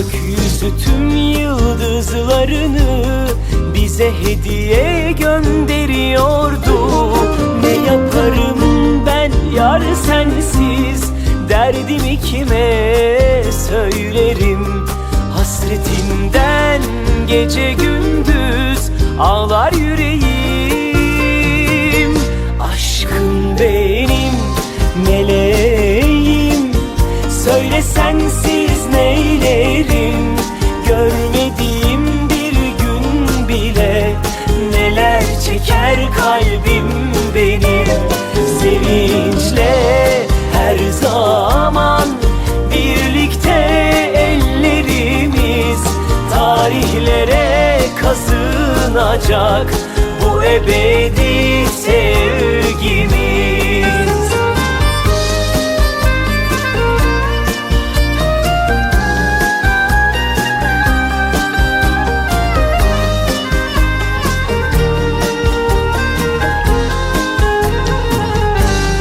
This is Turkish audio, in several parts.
Gökyüzü tüm yıldızlarını Bize hediye gönderiyordu. Ne yaparım ben yar sensiz? Derdimi kime söylerim. Hasretinden gece gündüz Ağlar yüreğim. Aşkım benim meleğim. Söyle sensiz kazınacak Bu ebedi sevgimiz.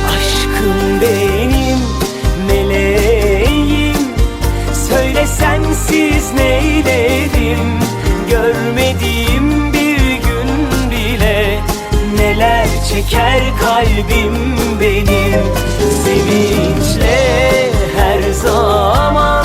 Aşkım benim meleğim. Söyle sensiz neylerim Görmediğim çeker kalbim benim Sevinçle her zaman